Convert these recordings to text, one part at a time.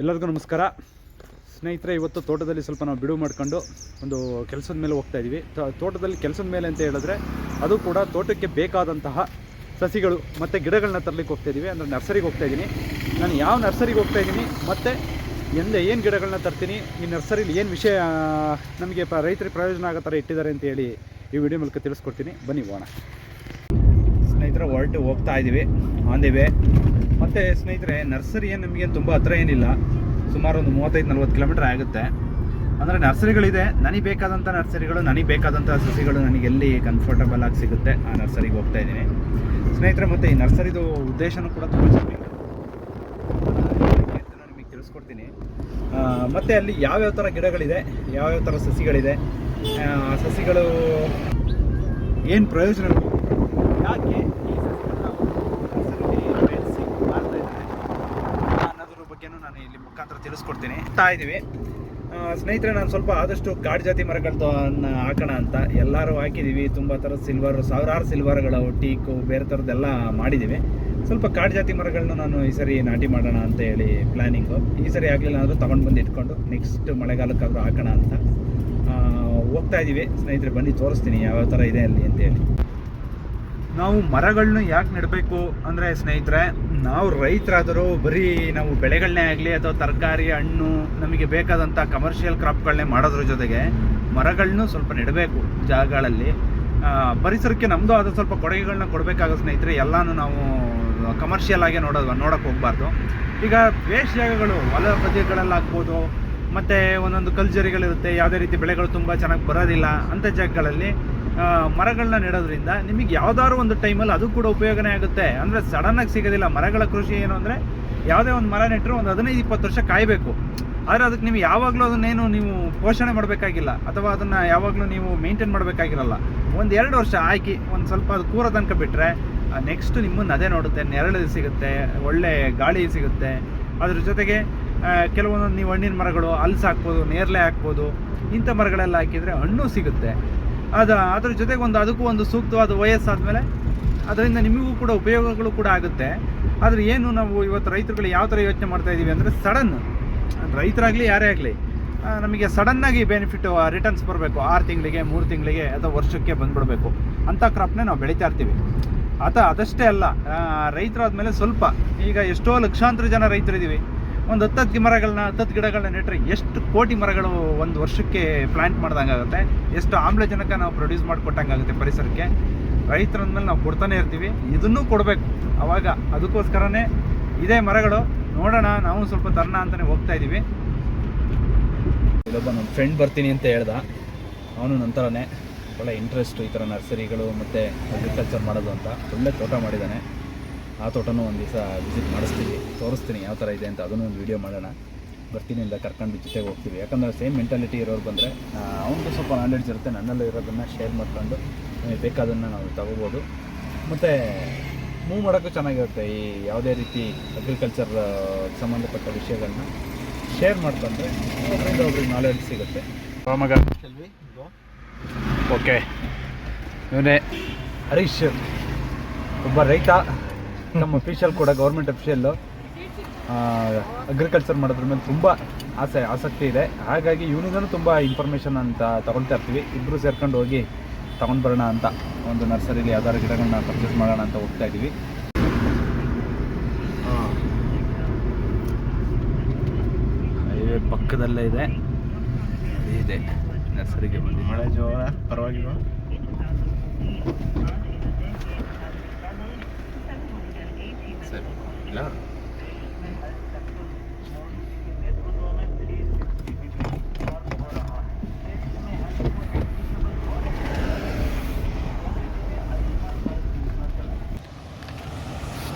ಎಲ್ಲರಿಗೂ ನಮಸ್ಕಾರ. ಸ್ನೇಹಿತರೆ, ಇವತ್ತು ತೋಟದಲ್ಲಿ ಸ್ವಲ್ಪ ನಾವು ಬಿಡುವು ಮಾಡ್ಕೊಂಡು ಒಂದು ಕೆಲಸದ ಮೇಲೆ ಹೋಗ್ತಾ ಇದ್ದೀವಿ ತೋಟದಲ್ಲಿ ಕೆಲಸದ ಮೇಲೆ ಅಂತ ಹೇಳಿದ್ರೆ ಅದು ಕೂಡ ತೋಟಕ್ಕೆ ಬೇಕಾದಂತಹ ಸಸಿಗಳು ಮತ್ತು ಗಿಡಗಳನ್ನ ತರಲಿಕ್ಕೆ ಹೋಗ್ತಾ ಇದ್ದೀವಿ ಅಂದರೆ ನರ್ಸರಿಗೆ ಹೋಗ್ತಾ ಇದ್ದೀನಿ ನಾನು ಯಾವ ನರ್ಸರಿಗೆ ಹೋಗ್ತಾ ಇದ್ದೀನಿ ಮತ್ತು ಎಂದೇ ಏನು ಗಿಡಗಳನ್ನ ತರ್ತೀನಿ, ಈ ನರ್ಸರಿಲಿ ಏನು ವಿಷಯ ನಮಗೆ ಪ, ರೈತರಿಗೆ ಪ್ರಯೋಜನ ಆಗೋ ಥರ ಇಟ್ಟಿದ್ದಾರೆ ಅಂತ ಹೇಳಿ ಈ ವಿಡಿಯೋ ಮೂಲಕ ತಿಳಿಸ್ಕೊಡ್ತೀನಿ. ಬನ್ನಿ, ಹೋಗೋಣ. ಸ್ನೇಹಿತರೆ, ಹೊರಟು ಹೋಗ್ತಾ ಇದ್ದೀವಿ ಆನ್ ದಿ ವೇ. ಮತ್ತು ಸ್ನೇಹಿತರೆ ನರ್ಸರಿ ಏನು ನಿಮಗೆ ತುಂಬ ಹತ್ರ ಏನಿಲ್ಲ. ಸುಮಾರು ಒಂದು ಮೂವತ್ತೈದು ನಲ್ವತ್ತು ಕಿಲೋಮೀಟರ್ ಆಗುತ್ತೆ. ಅಂದರೆ ನರ್ಸರಿಗಳಿದೆ ನನಗೆ ಬೇಕಾದಂಥ ನರ್ಸರಿಗಳು ನನಗೆ ಬೇಕಾದಂಥ ಸಸಿಗಳು ನನಗೆ ಎಲ್ಲಿ ಕಂಫರ್ಟಬಲ್ ಆಗಿ ಸಿಗುತ್ತೆ ಆ ನರ್ಸರಿಗೆ ಹೋಗ್ತಾ ಇದ್ದೀನಿ. ಸ್ನೇಹಿತರೆ ಮತ್ತು ಈ ನರ್ಸರಿದು ಉದ್ದೇಶನೂ ಕೂಡ ತುಂಬ ಚೆನ್ನಾಗಿದೆ. ಅಂತ ನಿಮಗೆ ತಿಳಿಸ್ಕೊಡ್ತೀನಿ. ಮತ್ತು ಅಲ್ಲಿ ಯಾವ್ಯಾವ ಥರ ಗಿಡಗಳಿದೆ ಯಾವ್ಯಾವ ಥರ ಸಸಿಗಳಿದೆ ಆ, ಸಸಿಗಳು ಏನು ಪ್ರಯೋಜನಗಳು ಯಾಕೆ ಈ ಸಸಿಗಳನ್ನ ನರ್ಸರಿಲಿ ಬೆಳೆಸಿ ಮಾರ್ತಾ ಇದ್ದಾರೆ ಅನ್ನೋದ್ರ ಬಗ್ಗೆನೂ ನಾನು ಇಲ್ಲಿ ತಿಳಿಸ್ಕೊಡ್ತೀನಿ ತಾ ಇದ್ದೀವಿ. ಸ್ನೇಹಿತರೆ, ನಾನು ಸ್ವಲ್ಪ ಆದಷ್ಟು ಕಾಡು ಜಾತಿ ಮರಗಳನ್ನ ಹಾಕೋಣ ಅಂತ ಎಲ್ಲರೂ ಹಾಕಿದ್ದೀವಿ ತುಂಬ ಥರದ ಸಿಲ್ವರ್ ಸಾವಿರಾರು ಸಿಲ್ವರ್ಗಳು ಟೀಕು ಬೇರೆ ಥರದ್ದೆಲ್ಲ ಮಾಡಿದ್ದೀವಿ ಸ್ವಲ್ಪ ಕಾಡು ಜಾತಿ ಮರಗಳನ್ನ ನಾನು ಈ ಸರಿ ನಾಟಿ ಮಾಡೋಣ ಅಂತ ಹೇಳಿ ಪ್ಲ್ಯಾನಿಂಗು ಈ ಸರಿ ಆಗಲಿಲ್ಲ ಅಂದರೂ ತೊಗೊಂಡು ಬಂದು ಇಟ್ಕೊಂಡು ನೆಕ್ಸ್ಟ್ ಮಳೆಗಾಲಕ್ಕಾದರೂ ಹಾಕೋಣ ಅಂತ. ಹೋಗ್ತಾ ಇದ್ದೀವಿ ಸ್ನೇಹಿತರೆ, ಬನ್ನಿ, ತೋರಿಸ್ತೀನಿ ಯಾವ್ಯಾವ ಥರ ಇದೆ ಅಲ್ಲಿ ಅಂತೇಳಿ ನಾವು ಮರಗಳನ್ನ ಯಾಕೆ ನೆಡಬೇಕು ಅಂದರೆ ಸ್ನೇಹಿತರೆ ನಾವು ರೈತರಾದರೂ ಬರೀ ನಾವು ಬೆಳೆಗಳನ್ನೇ ಆಗಲಿ ಅಥವಾ ತರಕಾರಿ, ಹಣ್ಣು, ನಮಗೆ ಬೇಕಾದಂಥ ಕಮರ್ಷಿಯಲ್ ಕ್ರಾಪ್ಗಳನ್ನೇ ಮಾಡೋದ್ರ ಜೊತೆಗೆ ಮರಗಳನ್ನೂ ಸ್ವಲ್ಪ ನೆಡಬೇಕು ಜಾಗಗಳಲ್ಲಿ. ಪರಿಸರಕ್ಕೆ ನಮ್ಮದು ಆದ ಸ್ವಲ್ಪ ಕೊಡುಗೆಗಳನ್ನ ಕೊಡಬೇಕಾಗೋ ಸ್ನೇಹಿತರೆ, ಎಲ್ಲನೂ ನಾವು ಕಮರ್ಷಿಯಲ್ ಆಗಿ ನೋಡೋದು ನೋಡೋಕೆ ಹೋಗಬಾರ್ದು. ಈಗ ವೇಸ್ಟ್ ಜಾಗಗಳು, ಹೊಲ ಬದಿಗಳಲ್ಲಾಗ್ಬೋದು ಮತ್ತು ಒಂದೊಂದು ಕಲ್ಜರಿಗಳಿರುತ್ತೆ ಯಾವುದೇ ರೀತಿ ಬೆಳೆಗಳು ತುಂಬ ಚೆನ್ನಾಗಿ ಬರೋದಿಲ್ಲ ಅಂಥ ಜಾಗಗಳಲ್ಲಿ ಮರಗಳನ್ನ ನೆಡೋದ್ರಿಂದ ನಿಮಗೆ ಯಾವ್ದಾದ್ರು ಒಂದು ಟೈಮಲ್ಲಿ ಅದು ಕೂಡ ಉಪಯೋಗನೇ ಆಗುತ್ತೆ. ಅಂದರೆ ಸಡನ್ನಾಗಿ ಸಿಗೋದಿಲ್ಲ. ಮರಗಳ ಕೃಷಿ ಏನು ಅಂದರೆ ಯಾವುದೇ ಒಂದು ಮರ ನೆಟ್ಟರು ಒಂದು ಹದಿನೈದು, ಇಪ್ಪತ್ತು ವರ್ಷ ಕಾಯಬೇಕು. ಆದರೆ ಅದಕ್ಕೆ ನೀವು ಯಾವಾಗಲೂ ಅದನ್ನೇನು ನೀವು ಪೋಷಣೆ ಮಾಡಬೇಕಾಗಿಲ್ಲ. ಅಥವಾ ಅದನ್ನು ಯಾವಾಗಲೂ ನೀವು ಮೇಂಟೈನ್ ಮಾಡಬೇಕಾಗಿರಲ್ಲ. ಒಂದು ಎರಡು ವರ್ಷ ಹಾಕಿ ಒಂದು ಸ್ವಲ್ಪ ಅದು ಕೂರ ತನಕ ಬಿಟ್ಟರೆ ನೆಕ್ಸ್ಟ್ ನಿಮ್ಮನ್ನು ಅದೇ ನೋಡುತ್ತೆ. ನೆರಳು ಸಿಗುತ್ತೆ. ಒಳ್ಳೆ ಗಾಳಿ ಸಿಗುತ್ತೆ. ಅದ್ರ ಜೊತೆಗೆ ಕೆಲವೊಂದು ನೀವು ಹಣ್ಣಿನ ಮರಗಳು ಹಲ್ಸು ಹಾಕ್ಬೋದು, ನೇರಳೆ ಹಾಕ್ಬೋದು, ಇಂಥ ಮರಗಳೆಲ್ಲ ಹಾಕಿದರೆ ಹಣ್ಣು ಸಿಗುತ್ತೆ. ಅದು, ಅದ್ರ ಜೊತೆಗೆ ಒಂದು ಅದಕ್ಕೂ ಒಂದು ಸೂಕ್ತವಾದ ವಯಸ್ಸಾದಮೇಲೆ ಅದರಿಂದ ನಿಮಗೂ ಕೂಡ ಉಪಯೋಗಗಳು ಕೂಡ ಆಗುತ್ತೆ. ಆದರೆ ಏನು ನಾವು ಇವತ್ತು ರೈತರುಗಳು ಯಾವ ಥರ ಯೋಚನೆ ಮಾಡ್ತಾ ಇದ್ದೀವಿ ಅಂದರೆ ಸಡನ್, ರೈತರಾಗಲಿ ಯಾರೇ ಆಗಲಿ ನಮಗೆ ಸಡನ್ನಾಗಿ ಬೆನಿಫಿಟ್ ರಿಟರ್ನ್ಸ್ ಬರಬೇಕು. ಆರು ತಿಂಗಳಿಗೆ, ಮೂರು ತಿಂಗಳಿಗೆ ಅಥವಾ ವರ್ಷಕ್ಕೆ ಬಂದ್ಬಿಡಬೇಕು. ಅಂಥ ಕ್ರಾಪ್ನೇ ನಾವು ಬೆಳೀತಾ ಇರ್ತೀವಿ. ಆತ ಅದಷ್ಟೇ ಅಲ್ಲ ರೈತರಾದ್ಮೇಲೆ ಸ್ವಲ್ಪ ಈಗ ಎಷ್ಟೋ ಲಕ್ಷಾಂತರ ಜನ ರೈತರಿದ್ದೀವಿ. ಒಂದು ಹತ್ತತ್ತು ಮರಗಳನ್ನ ಹತ್ತತ್ತು ಗಿಡಗಳನ್ನ ನೆಟ್ಟರೆ ಎಷ್ಟು ಕೋಟಿ ಮರಗಳು ಒಂದು ವರ್ಷಕ್ಕೆ ಪ್ಲಾಂಟ್ ಮಾಡ್ದಂಗಾಗುತ್ತೆ. ಎಷ್ಟು ಆಮ್ಲಜನಕ ನಾವು ಪ್ರೊಡ್ಯೂಸ್ ಮಾಡಿಕೊಟ್ಟಂಗೆ ಆಗುತ್ತೆ ಪರಿಸರಕ್ಕೆ ರೈತರಂದ್ಮೇಲೆ ನಾವು ಕೊಡ್ತಾನೆ ಇರ್ತೀವಿ. ಇದನ್ನೂ ಕೊಡಬೇಕು. ಅವಾಗ ಅದಕ್ಕೋಸ್ಕರನೇ ಇದೇ ಮರಗಳು. ನೋಡೋಣ, ನಾವು ಸ್ವಲ್ಪ ತರಣ ಅಂತಲೇ ಹೋಗ್ತಾ ಇದ್ದೀವಿ. ಇಲ್ಲೊಬ್ಬ ನಮ್ಮ ಫ್ರೆಂಡ್ ಬರ್ತೀನಿ ಅಂತ ಹೇಳ್ದ. ಅವನು ನಂತರನೇ ಒಳ್ಳೆ ಇಂಟ್ರೆಸ್ಟ್ ಈ ಥರ ನರ್ಸರಿಗಳು ಮತ್ತು ಅಗ್ರಿಕಲ್ಚರ್ ಮಾಡೋದು ಅಂತ. ಒಳ್ಳೆ ತೋಟ ಮಾಡಿದ್ದಾನೆ ಆ ತೋಟನೂ ಒಂದು ದಿವಸ ವಿಸಿಟ್ ಮಾಡಿಸ್ತೀನಿ, ತೋರಿಸ್ತೀನಿ ಯಾವ ಥರ ಇದೆ ಅಂತ ಅದನ್ನು ಒಂದು ವೀಡಿಯೋ ಮಾಡೋಣ. ಬರ್ತೀನಿ ಇಲ್ಲ ಕರ್ಕೊಂಡು ಜೊತೆಗೆ ಹೋಗ್ತೀವಿ. ಯಾಕಂದರೆ ಸೇಮ್ ಮೆಂಟಾಲಿಟಿ ಇರೋರು ಬಂದರೆ ಅವನಿಗೂ ಸ್ವಲ್ಪ ನಾಲೆಡ್ಜ್ ಇರುತ್ತೆ, ನನ್ನಲ್ಲೂ ಇರೋದನ್ನು ಶೇರ್ ಮಾಡ್ಕೊಂಡು, ನಮಗೆ ಬೇಕಾದನ್ನು ನಾವು ತಗೋಬೋದು. ಮತ್ತು ಮೂವ್ ಮಾಡೋಕ್ಕೂ ಚೆನ್ನಾಗಿರುತ್ತೆ ಈ ಯಾವುದೇ ರೀತಿ ಅಗ್ರಿಕಲ್ಚರ್ ಸಂಬಂಧಪಟ್ಟ ವಿಷಯಗಳನ್ನ ಶೇರ್ ಮಾಡ್ಕೊಂಡ್ರೆ ಒಬ್ಬರಿಂದ ಒಬ್ರಿಗೆ ನಾಲೆಡ್ಜ್ ಸಿಗುತ್ತೆ. ಓಕೆ ಇವನೇ ಹರೀಶ್. ಒಬ್ಬ ರೈತ. ನಮ್ಮ ಅಫಿಷಿಯಲ್ ಕೂಡ ಗೌರ್ಮೆಂಟ್ ಅಫಿಷಿಯಲ್ಲು ಅಗ್ರಿಕಲ್ಚರ್ ಮಾಡೋದ್ರ ಮೇಲೆ ತುಂಬ ಆಸೆ ಆಸಕ್ತಿ ಇದೆ. ಹಾಗಾಗಿ ಇವನಿಗೂ ತುಂಬ ಇನ್ಫಾರ್ಮೇಷನ್ ಅಂತ ತಗೊಳ್ತಾ ಇರ್ತೀವಿ. ಇಬ್ಬರು ಸೇರ್ಕೊಂಡು ಹೋಗಿ ತಗೊಂಡು ಬರೋಣ ಅಂತ ಒಂದು ನರ್ಸರಿಲಿ ಯಾವ್ದಾದ್ರು ಗಿಡಗಳನ್ನ ಪರ್ಚೇಸ್ ಮಾಡೋಣ ಅಂತ ಹೋಗ್ತಾ ಇದ್ದೀವಿ. ಹೈವೇ ಪಕ್ಕದಲ್ಲೇ ಇದೆ. ಇದೆ. ನರ್ಸರಿಗೆ ಬಂದು ಮಳೆ ಜೋರ ಪರವಾಗಿಲ್ವಾ? ಸರಿ ಇಲ್ಲ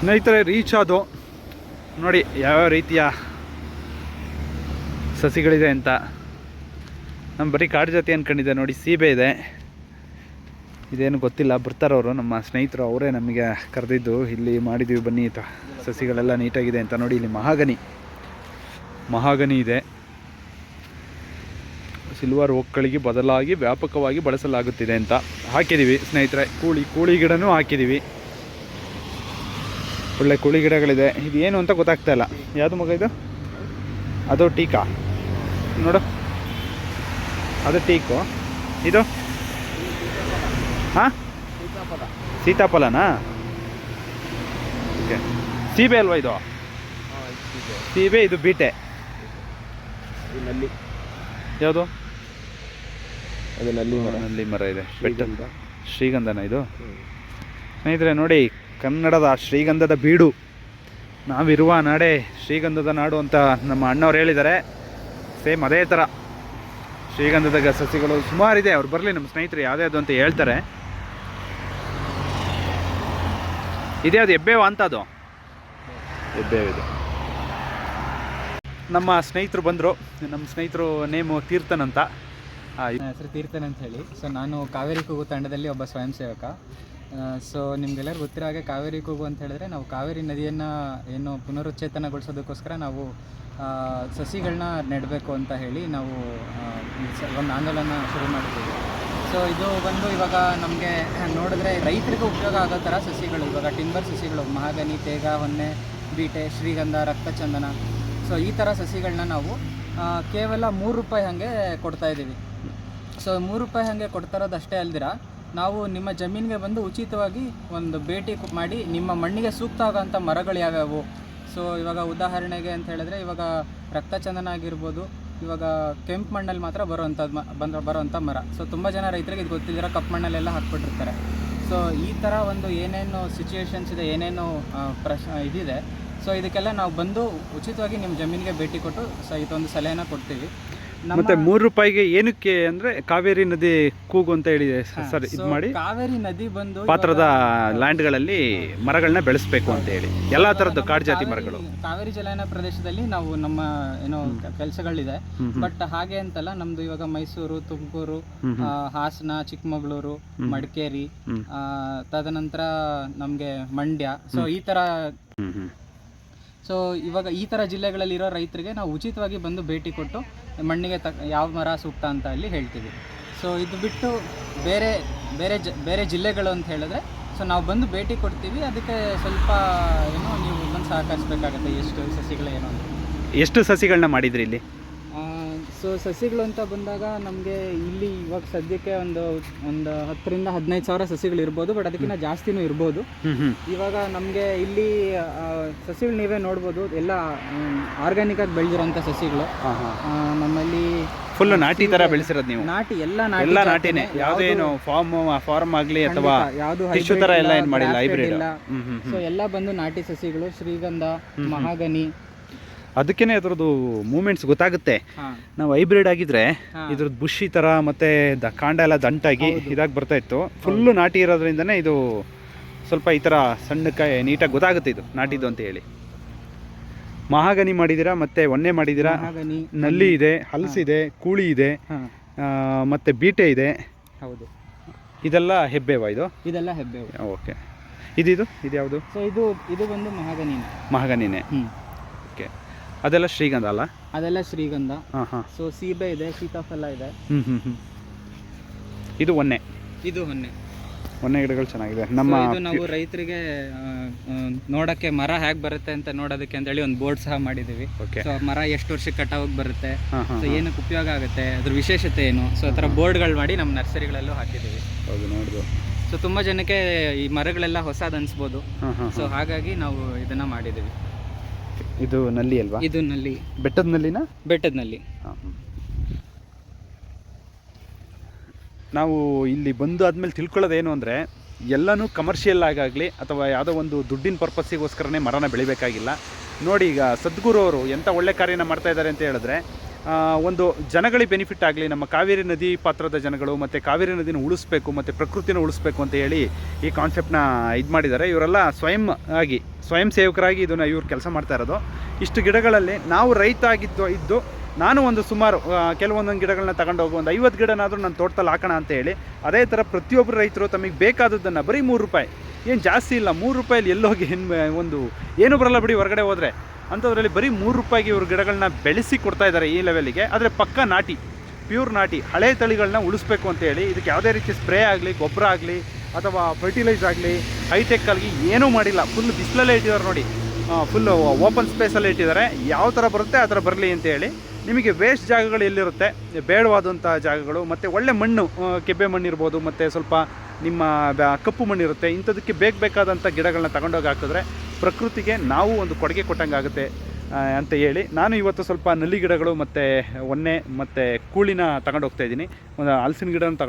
ಸ್ನೇಹಿತರೆ ರೀಚ್ ಆದು ನೋಡಿ ಯಾವ್ಯಾವ ರೀತಿಯ ಸಸಿಗಳಿದೆ ಅಂತ. ನಮ್ಮ ಬರೀ ಕಾಡು ಜಾತಿ ಅಂದ್ಕೊಂಡಿದ್ದೆ ನೋಡಿ, ಸೀಬೆ ಇದೆ. ಇದೇನು ಗೊತ್ತಿಲ್ಲ ಬರ್ತಾರವರು ನಮ್ಮ ಸ್ನೇಹಿತರು ಅವರೇ ನಮಗೆ ಕರೆದಿದ್ದು, ಇಲ್ಲಿ ಮಾಡಿದ್ದೀವಿ ಬನ್ನಿ ತ, ಸಸಿಗಳೆಲ್ಲ ನೀಟಾಗಿದೆ ಅಂತ ನೋಡಿ, ಇಲ್ಲಿ ಮಹಾಗನಿ. ಮಹಾಗನಿ ಇದೆ. ಸಿಲ್ವರ್ ಒಕ್ಕಳಿಗೆ ಬದಲಾಗಿ ವ್ಯಾಪಕವಾಗಿ ಬಳಸಲಾಗುತ್ತಿದೆ ಅಂತ ಹಾಕಿದ್ದೀವಿ ಸ್ನೇಹಿತರೆ. ಕೂಳಿ ಕೂಳಿ ಗಿಡನೂ ಹಾಕಿದ್ದೀವಿ ಒಳ್ಳೆ ಕೂಳಿ ಗಿಡಗಳಿದೆ. ಇದು ಏನು ಅಂತ ಗೊತ್ತಾಗ್ತಾ ಇಲ್ಲ. ಯಾವುದು ಮಗ ಇದು? ಅದು ಟೀಕಾ. ನೋಡು. ಅದು ಟೀಕು. ಇದು? ಹಾಂ? ಸೀತಾಫಲ. ಸೀತಾಫಲನಾ? ಓಕೆ ಸೀಬೆ ಅಲ್ವಾ ಇದು? ಸೀಬೆ. ಇದು ಬೀಟೆ. ಯಾವುದು? ಅದು ನಲ್ಲಿ ಮರ. ನಲ್ಲಿ ಮರ ಇದೆ. ಬೆಟ್ಟ. ಶ್ರೀಗಂಧನ ಇದು. ಸ್ನೇಹಿತರೆ ನೋಡಿ ಕನ್ನಡದ ಶ್ರೀಗಂಧದ ಬೀಡು. ನಾವಿರುವ ನಾಡೆ ಶ್ರೀಗಂಧದ ನಾಡು ಅಂತ ನಮ್ಮ ಅಣ್ಣವ್ರು ಹೇಳಿದ್ದಾರೆ. ಸೇಮ್ ಅದೇ ಥರ ಶ್ರೀಗಂಧದ ಸಸಿಗಳು ಸುಮಾರಿದೆ. ಅವ್ರು ಬರಲಿ ನಮ್ಮ ಸ್ನೇಹಿತರು ಯಾವುದ್ಯಾವುದು ಅಂತ ಹೇಳ್ತಾರೆ. ಇದ್ಯಾವುದು ಎಬ್ಬೇವ ಅಂತ ಅದು ಎಬ್ಬೇವಿದೆ ಇದು. ನಮ್ಮ ಸ್ನೇಹಿತರು ಬಂದರು. ನಮ್ಮ ಸ್ನೇಹಿತರು ನೇಮು ತೀರ್ಥನ್ ಅಂತ. ಆ, ನನ್ನ ಹೆಸರು ತೀರ್ಥನ್ ಅಂತ ಹೇಳಿ. ಸೊ ನಾನು ಕಾವೇರಿ ಕೂಗು ತಂಡದಲ್ಲಿ ಒಬ್ಬ ಸ್ವಯಂ ಸೇವಕ. ಸೊ ನಿಮ್ಗೆಲ್ಲರೂ ಗೊತ್ತಿರೋ ಹಾಗೆ ಕಾವೇರಿ ಕೂಗು ಅಂತ ಹೇಳಿದ್ರೆ ನಾವು ಕಾವೇರಿ ನದಿಯನ್ನು ಏನು ಪುನರುಚ್ಚೇತನಗೊಳಿಸೋದಕ್ಕೋಸ್ಕರ ನಾವು ಸಸಿಗಳನ್ನ ನೆಡಬೇಕು ಅಂತ ಹೇಳಿ ನಾವು ಒಂದು ಆಂದೋಲನ ಶುರು ಮಾಡಿದ್ದೀವಿ. ಸೊ ಇದು ಬಂದು ಇವಾಗ ನಮಗೆ ನೋಡಿದ್ರೆ ರೈತರಿಗೂ ಉಪಯೋಗ ಆಗೋ ಥರ ಸಸಿಗಳು, ಇವಾಗ ಟಿಂಬರ್ ಸಸಿಗಳು ಮಹಾಗನಿ ತೇಗ, ಹೊನ್ನೆ, ಬೀಟೆ, ಶ್ರೀಗಂಧ, ರಕ್ತಚಂದನ. ಸೊ ಈ ಥರ ಸಸಿಗಳನ್ನ ನಾವು ಕೇವಲ ಮೂರು ರೂಪಾಯಿ ಹಾಗೆ ಕೊಡ್ತಾ ಇದ್ದೀವಿ. ಸೊ ಮೂರು ರೂಪಾಯಿ ಹಾಗೆ ಕೊಡ್ತಾ ಇರೋದು ಅಷ್ಟೇ ಅಲ್ದಿರ, ನಾವು ನಿಮ್ಮ ಜಮೀನಿಗೆ ಬಂದು ಉಚಿತವಾಗಿ ಒಂದು ಭೇಟಿ ಮಾಡಿ ನಿಮ್ಮ ಮಣ್ಣಿಗೆ ಸೂಕ್ತ ಆಗೋಂಥ ಮರಗಳು ಯಾವ್ಯಾವು? ಸೊ ಇವಾಗ ಉದಾಹರಣೆಗೆ ಅಂತ ಹೇಳಿದ್ರೆ, ಇವಾಗ ರಕ್ತಚಂದನ ಆಗಿರ್ಬೋದು ಇವಾಗ ಕೆಂಪು ಮಣ್ಣಲ್ಲಿ ಮಾತ್ರ ಬರುವಂಥದ್ದು ಬಂದ ಬರುವಂಥ ಮರ. ಸೊ ತುಂಬ ಜನ ರೈತರಿಗೆ ಇದು ಗೊತ್ತಿದ್ದೀರ ಕಪ್ಪು ಮಣ್ಣಲ್ಲೆಲ್ಲ ಹಾಕ್ಬಿಟ್ಟಿರ್ತಾರೆ. ಸೊ ಈ ಥರ ಒಂದು ಏನೇನು ಸಿಚುಯೇಷನ್ಸ್ ಇದೆ, ಏನೇನು ಪ್ರಶ್, ಇದಿದೆ. ಸೊ ಇದಕ್ಕೆಲ್ಲ ನಾವು ಬಂದು ಉಚಿತವಾಗಿ ನಿಮ್ಮ ಜಮೀನಿಗೆ ಭೇಟಿ ಕೊಟ್ಟು ಸೊ ಇದೊಂದು ಸಲಹೆನ ಕೊಡ್ತೀವಿ. ಮತ್ತೆ ಮೂರು ರೂಪಾಯಿಗೆ ಏನಕ್ಕೆ ಅಂದ್ರೆ ಕಾವೇರಿ ನದಿ ಕೂಗು ಅಂತ ಹೇಳಿದೆ ಸರ್ ಇದು ಮಾಡಿ ಕಾವೇರಿ ನದಿ ಬಂದು ಪಾತ್ರದ ಲ್ಯಾಂಡ್ಗಳಲ್ಲಿ ಮರಗಳನ್ನ ಬೆಳೆಸಬೇಕು ಅಂತ ಹೇಳಿ. ಎಲ್ಲಾ ತರದ್ದು ಕಾಡು ಜಾತಿ ಮರಗಳು. ಕಾವೇರಿ ಜಲಾಯನ ಪ್ರದೇಶದಲ್ಲಿ ನಾವು ನಮ್ಮ ಏನೋ ಕೆಲಸಗಳಿದೆ. ಬಟ್ ಹಾಗೆ ಅಂತಲ್ಲ ನಮ್ದು ಇವಾಗ ಮೈಸೂರು ತುಮಕೂರು. ಹಾಸನ ಚಿಕ್ಕಮಗಳೂರು ಮಡಿಕೇರಿ ತದನಂತರ ನಮ್ಗೆ ಮಂಡ್ಯ. ಸೊ ಈ ತರ. ಸೊ ಇವಾಗ ಈ ಥರ ಜಿಲ್ಲೆಗಳಲ್ಲಿರೋ ರೈತರಿಗೆ ನಾವು ಉಚಿತವಾಗಿ ಬಂದು ಭೇಟಿ ಕೊಟ್ಟು ಮಣ್ಣಿಗೆ ತ ಯಾವ ಮರ ಸೂಕ್ತ ಅಂತ ಅಲ್ಲಿ ಹೇಳ್ತೀವಿ. ಸೊ ಇದು ಬಿಟ್ಟು ಬೇರೆ ಬೇರೆ ಜ, ಬೇರೆ ಜಿಲ್ಲೆಗಳು ಅಂತ ಹೇಳಿದ್ರೆ ಸೊ ನಾವು ಬಂದು ಭೇಟಿ ಕೊಡ್ತೀವಿ. ಅದಕ್ಕೆ ಸ್ವಲ್ಪ ಏನೋ, ನೀವು ಬಂದು ಸಹಕರಿಸ್ಬೇಕಾಗತ್ತೆ, ಎಷ್ಟು ಸಸಿಗಳು ಏನೋ ಅಂತ. ಎಷ್ಟು ಸಸಿಗಳನ್ನ ಮಾಡಿದ್ರಿ ಇಲ್ಲಿ? ಸೊ ಸಸಿಗಳು ಅಂತ ಬಂದಾಗ ನಮಗೆ ಇಲ್ಲಿ ಇವಾಗ ಸದ್ಯಕ್ಕೆ ಒಂದು ಒಂದು ಹತ್ತರಿಂದ ಹದಿನೈದು ಸಾವಿರ ಸಸಿಗಳು ಇರ್ಬೋದು ಬಟ್ ಅದಕ್ಕಿಂತ ಜಾಸ್ತಿನೂ ಇರ್ಬೋದು. ಇವಾಗ ನಮಗೆ ಇಲ್ಲಿ ಸಸಿಗಳು ನೀವೇ ನೋಡ್ಬೋದು ಎಲ್ಲ ಆರ್ಗ್ಯಾನಿಕ್ ಆಗಿ ಬೆಳೆದಿರೋಂಥ ಸಸಿಗಳು. ನಮ್ಮಲ್ಲಿ ಫುಲ್ ನಾಟಿ ತರ ಬೆಳೆಸಿರೋದು ನೀವು. ನಾಟಿ ಎಲ್ಲ ನಾಟಿ ಎಲ್ಲ. ನಾಟಿನೇ. ಯಾವುದೇನು ಫಾರ್ಮ್ ಫಾರ್ಮ್ ಆಗಲಿ ಅಥವಾ ಯಾವುದು ಹಿಶು ಟಿಶ್ಯೂ ತರ ಎಲ್ಲ ಏನು ಮಾಡಿಲ್ಲ ಹೈಬ್ರಿಡ್ ಇಲ್ಲ. ಸೊ ಎಲ್ಲ ಬಂದು ನಾಟಿ ಸಸಿಗಳು ಶ್ರೀಗಂಧ ಮಹಾಗನಿ ಅದಕ್ಕೇನೆ ಅದ್ರದ್ದು ಮೂಮೆಂಟ್ಸ್ ಗೊತ್ತಾಗುತ್ತೆ. ನಾವು ಹೈಬ್ರಿಡ್ ಆಗಿದ್ರೆ. ಇದ್ರದ್ದು ಬುಷಿ ತರ ಮತ್ತೆ ದ- ಕಾಂಡ ಎಲ್ಲ ದಂಟಾಗಿ ಇದಾಗಿ ಬರ್ತಾ ಇತ್ತು. ಫುಲ್ಲು ನಾಟಿ ಇರೋದ್ರಿಂದನೇ ಇದು ಸ್ವಲ್ಪ ಈ ಥರ ಸಣ್ಣಕ್ಕೆ ನೀಟಾಗಿ ಗೊತ್ತಾಗುತ್ತೆ ಇದು ನಾಟಿದ್ದು ಅಂತ ಹೇಳಿ. ಮಹಾಗನಿ ಮಾಡಿದ್ದೀರಾ ಮತ್ತೆ ಒನ್ನೆ ಮಾಡಿದ್ದೀರಾ? ನಲ್ಲಿ ಇದೆ ಹಲಸಿದೆ ಕೂಳಿ ಇದೆ ಮತ್ತೆ ಬೀಟೆ ಇದೆ. ಹೌದು. ಇದೆಲ್ಲ ಹೆಬ್ಬೇವಾ ಇದು? ಇದೆಲ್ಲ ಹೆಬ್ಬೇವು. ಓಕೆ. ಇದಿದು? ಇದು ಯಾವುದು ಸೊ ಇದು ಇದು ಬಂದು ಮಹಾಗನಿನೇ. ಮಹಾಗನಿನೇ. ಅದೆಲ್ಲ ಶ್ರೀಗಂಧ ಅಲ್ಲ? ಅದೆಲ್ಲ ಶ್ರೀಗಂಧ. ಹಾಂ ಹಾಂ. ಸೊ ಸೀಬೆ ಇದೆ ಸೀತಾಫಲ ಇದೆ. ಹ್ಞೂ ಹ್ಞೂ ಹ್ಞೂ ಇದು ಒನ್ನೆ ಇದು ಹೊನ್ನೆ ಒನ್ನೆ ಗಿಡಗಳು ಚೆನ್ನಾಗಿದೆ. So, ನಮ್ಮ ಇದು ನಾವು ರೈತರಿಗೆ ನೋಡಕ್ಕೆ ಮರ ಹೇಗೆ ಬರುತ್ತೆ ಅಂತ ನೋಡೋದಕ್ಕೆ ಅಂತ ಹೇಳಿ ಒಂದು ಬೋರ್ಡ್ ಸಹ ಮಾಡಿದ್ದೀವಿ. ಓಕೆ ಸೊ ಮರ ಎಷ್ಟು ವರ್ಷಕ್ಕೆ ಕಟಾವಾಗಿ ಬರುತ್ತೆ. ಹಾಂ ಹಾಂ ಸೊ ಏನಕ್ಕೆ ಉಪಯೋಗ ಆಗುತ್ತೆ ಅದ್ರ ವಿಶೇಷತೆ ಏನು? ಸೊ ಆ ಥರ ಬೋರ್ಡ್ಗಳು ಮಾಡಿ ನಮ್ಮ ನರ್ಸರಿಗಳಲ್ಲೂ ಹಾಕಿದ್ದೀವಿ. ಹೌದು ನೋಡ್ದು ಸೊ ತುಂಬ ಜನಕ್ಕೆ ಈ ಮರಗಳೆಲ್ಲ ಹೊಸದು ಅನ್ಸ್ಬೋದು. ಹಾಂ ಹಾಂ ಸೊ ಹಾಗಾಗಿ ನಾವು ಇದನ್ನ ಮಾಡಿದ್ದೀವಿ. ಇದು ನಲ್ಲಿ ಅಲ್ವಾ? ಇದು ನಲ್ಲಿ. ಬೆಟ್ಟದ ನಲ್ಲಿನ? ಬೆಟ್ಟದ ನಲ್ಲಿ. ನಾವು ಇಲ್ಲಿ ಬಂದು ಆದಮೇಲೆ ತಿಳ್ಕೊಳ್ಳೋದೇನು ಅಂದರೆ ಎಲ್ಲನೂ ಕಮರ್ಷಿಯಲ್ ಆಗಾಗಲಿ ಅಥವಾ ಯಾವುದೋ ಒಂದು ದುಡ್ಡಿನ ಪರ್ಪಸ್ಸಿಗೋಸ್ಕರನೇ ಮರನ ಬೆಳಿಬೇಕಾಗಿಲ್ಲ. ನೋಡಿ ಈಗ ಸದ್ಗುರು ಅವರು ಎಂಥ ಒಳ್ಳೆ ಕಾರ್ಯನ ಮಾಡ್ತಾ ಇದ್ದಾರೆ ಅಂತ ಹೇಳಿದ್ರೆ ಒಂದು ಜನಗಳಿಗೆ ಬೆನಿಫಿಟ್ ಆಗಲಿ, ನಮ್ಮ ಕಾವೇರಿ ನದಿ ಪಾತ್ರದ ಜನಗಳು ಮತ್ತು ಕಾವೇರಿ ನದಿನ ಉಳಿಸ್ಬೇಕು, ಮತ್ತು ಪ್ರಕೃತಿನ ಉಳಿಸ್ಬೇಕು ಅಂತ ಹೇಳಿ ಈ ಕಾನ್ಸೆಪ್ಟ್ನ ಇದು ಮಾಡಿದ್ದಾರೆ. ಇವರೆಲ್ಲ ಸ್ವಯಂ ಆಗಿ, ಸ್ವಯಂ ಸೇವಕರಾಗಿ ಇದನ್ನು ಇವ್ರು ಕೆಲಸ ಮಾಡ್ತಾ ಇರೋದು. ಇಷ್ಟು ಗಿಡಗಳಲ್ಲಿ ನಾವು ರೈತ ಆಗಿದ್ದು, ಇದ್ದು ನಾನು ಒಂದು ಸುಮಾರು ಕೆಲವೊಂದೊಂದು ಗಿಡಗಳನ್ನ ತಗೊಂಡು ಹೋಗಿ, ಒಂದು ಐವತ್ತು ಗಿಡನಾದರೂ ನಾನು ತೋಟದಲ್ಲಿ ಹಾಕೋಣ ಅಂತ ಹೇಳಿ ಅದೇ ಥರ ಪ್ರತಿಯೊಬ್ಬರು ರೈತರು ತಮಗೆ ಬೇಕಾದದ್ದನ್ನು ಬರೀ ಮೂರು ರೂಪಾಯಿ. ಏನು ಜಾಸ್ತಿ ಇಲ್ಲ, ಮೂರು ರೂಪಾಯಲ್ಲಿ ಎಲ್ಲೋಗಿ ಏನು, ಒಂದು, ಏನು ಬರಲ್ಲ ಬಿಡಿ, ಹೊರಗಡೆ ಹೋದರೆ. ಅಂಥದ್ರಲ್ಲಿ ಬರೀ ಮೂರು ರೂಪಾಯಿಗೆ ಇವರು ಗಿಡಗಳನ್ನ ಬೆಳೆಸಿ ಕೊಡ್ತಾ ಇದ್ದಾರೆ ಈ ಲೆವೆಲಿಗೆ ಆದರೆ ಪಕ್ಕ ನಾಟಿ ಪ್ಯೂರ್ ನಾಟಿ, ಹಳೆ ತಳಿಗಳನ್ನ ಉಳಿಸ್ಬೇಕು ಅಂತ ಹೇಳಿ ಇದಕ್ಕೆ ಯಾವುದೇ ರೀತಿ ಸ್ಪ್ರೇ ಆಗಲಿ, ಗೊಬ್ಬರ ಆಗಲಿ, ಅಥವಾ ಫರ್ಟಿಲೈಸ್ ಆಗಲಿ ಹೈಟೆಕ್ ಆಗಲಿ ಏನೂ ಮಾಡಿಲ್ಲ. ಫುಲ್ ಬಿಸಿಲಲ್ಲೇ ಇಟ್ಟಿದ್ದಾರೆ ನೋಡಿ. ಫುಲ್ ಓಪನ್ ಸ್ಪೇಸಲ್ಲಿ ಇಟ್ಟಿದ್ದಾರೆ. ಯಾವ ಥರ ಬರುತ್ತೆ ಆ ಥರ ಬರಲಿ ಅಂತ ಹೇಳಿ ನಿಮಗೆ ವೇಸ್ಟ್ ಜಾಗಗಳು ಎಲ್ಲಿರುತ್ತೆ? ಬೇಡವಾದಂಥ ಜಾಗಗಳು, ಮತ್ತು ಒಳ್ಳೆ ಮಣ್ಣು ಕೆಬ್ಬೆ ಮಣ್ಣು ಇರ್ಬೋದು, ಮತ್ತು ಸ್ವಲ್ಪ ನಿಮ್ಮ ಕಪ್ಪು ಮಣ್ಣು ಇರುತ್ತೆ. ಇಂಥದಕ್ಕೆ ಬೇಕು ಬೇಕಾದಂಥ ಗಿಡಗಳನ್ನ ತಗೊಂಡೋಗಿ ಹಾಕಿದ್ರೆ ಪ್ರಕೃತಿಗೆ ನಾವು ಒಂದು ಕೊಡುಗೆ ಕೊಟ್ಟಂಗೆ ಆಗುತ್ತೆ ಅಂತ ಹೇಳಿ. ನಾನು ಇವತ್ತು ಸ್ವಲ್ಪ ನಲ್ಲಿ ಗಿಡಗಳು ಮತ್ತು ಒನ್ನೆ ಮತ್ತು ಕೂಳಿನ ತಗೊಂಡು ಹೋಗ್ತಾ ಇದ್ದೀನಿ. ಒಂದು ಹಲಸಿನ ಗಿಡನ ತಗೊಂಡು